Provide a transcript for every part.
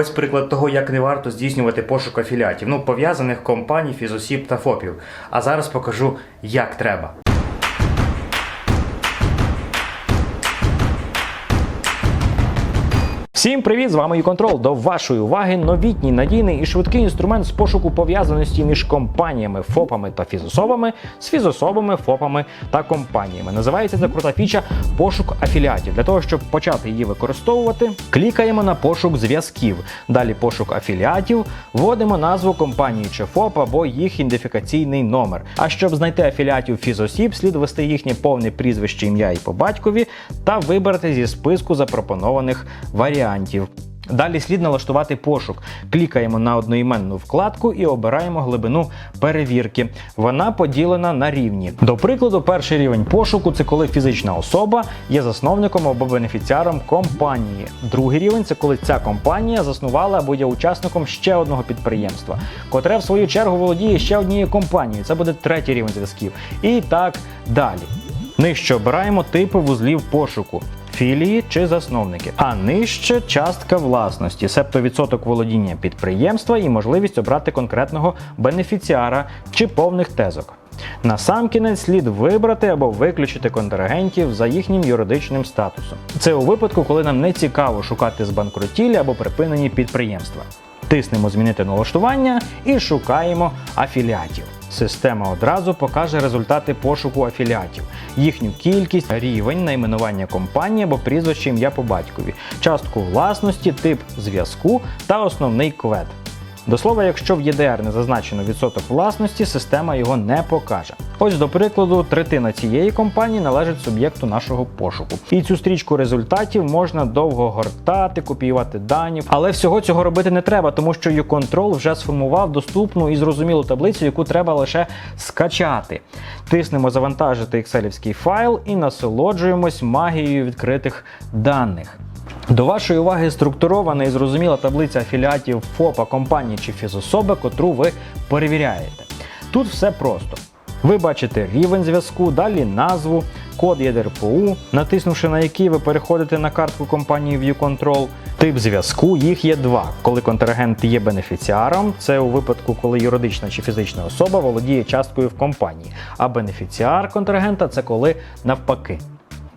Ось приклад того, як не варто здійснювати пошук афіліатів, ну пов'язаних компаній, фізосіб та ФОПів. А зараз покажу, як треба. Всім привіт! З вами YouControl. До вашої уваги новітній надійний і швидкий інструмент з пошуку пов'язаності між компаніями, ФОПами та фізособами, з фізособами, ФОПами та компаніями. Називається ця крута фіча пошук афіліатів. Для того, щоб почати її використовувати, клікаємо на пошук зв'язків. Далі пошук афіліатів, вводимо назву компанії чи ФОП або їх ідентифікаційний номер. А щоб знайти афіліатів фізосіб, слід ввести їхнє повне прізвище, ім'я і по батькові та вибрати зі списку запропонованих варіантів. Далі слід налаштувати пошук. Клікаємо на одноіменну вкладку і обираємо глибину перевірки. Вона поділена на рівні. До прикладу, перший рівень пошуку це коли фізична особа є засновником або бенефіціаром компанії. Другий рівень це коли ця компанія заснувала або є учасником ще одного підприємства, котре в свою чергу володіє ще однією компанією. Це буде третій рівень зв'язків. І так далі. Нижче обираємо типи вузлів пошуку. Філії чи засновники, а нижче частка власності, себто відсоток володіння підприємства і можливість обрати конкретного бенефіціара чи повних тезок. Насамкінець слід вибрати або виключити контрагентів за їхнім юридичним статусом. Це у випадку, коли нам не цікаво шукати збанкрутілі або припинені підприємства. Тиснемо змінити налаштування і шукаємо афіліатів. Система одразу покаже результати пошуку афіліатів, їхню кількість, рівень, найменування компанії або прізвище ім'я по батькові, частку власності, тип зв'язку та основний квед. До слова, якщо в ЄДР не зазначено відсоток власності, система його не покаже. Ось, до прикладу, третина цієї компанії належить суб'єкту нашого пошуку. І цю стрічку результатів можна довго гортати, копіювати дані. Але всього цього робити не треба, тому що YouControl вже сформував доступну і зрозумілу таблицю, яку треба лише скачати. Тиснемо завантажити екселівський файл і насолоджуємось магією відкритих даних. До вашої уваги структурована і зрозуміла таблиця афіліатів ФОПа, компанії чи фізособи, котру ви перевіряєте. Тут все просто. Ви бачите рівень зв'язку, далі назву, код ЄДРПУ, натиснувши на який ви переходите на картку компанії ViewControl. Тип зв'язку їх є два. Коли контрагент є бенефіціаром, це у випадку, коли юридична чи фізична особа володіє часткою в компанії. А бенефіціар контрагента це коли навпаки.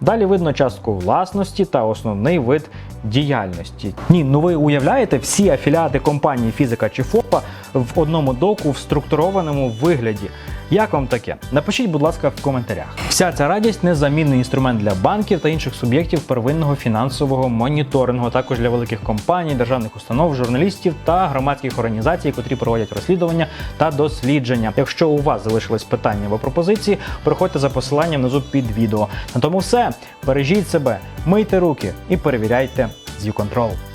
Далі видно частку власності та основний вид діяльності. Ні, ну ви уявляєте всі афіліати компанії фізика чи ФОПа в одному доку в структурованому вигляді. Як вам таке? Напишіть, будь ласка, в коментарях. Вся ця радість незамінний інструмент для банків та інших суб'єктів первинного фінансового моніторингу, також для великих компаній, державних установ, журналістів та громадських організацій, котрі проводять розслідування та дослідження. Якщо у вас залишились питання або пропозиції, переходьте за посиланням внизу під відео. На тому все. Бережіть себе, мийте руки і перевіряйте з YouControl.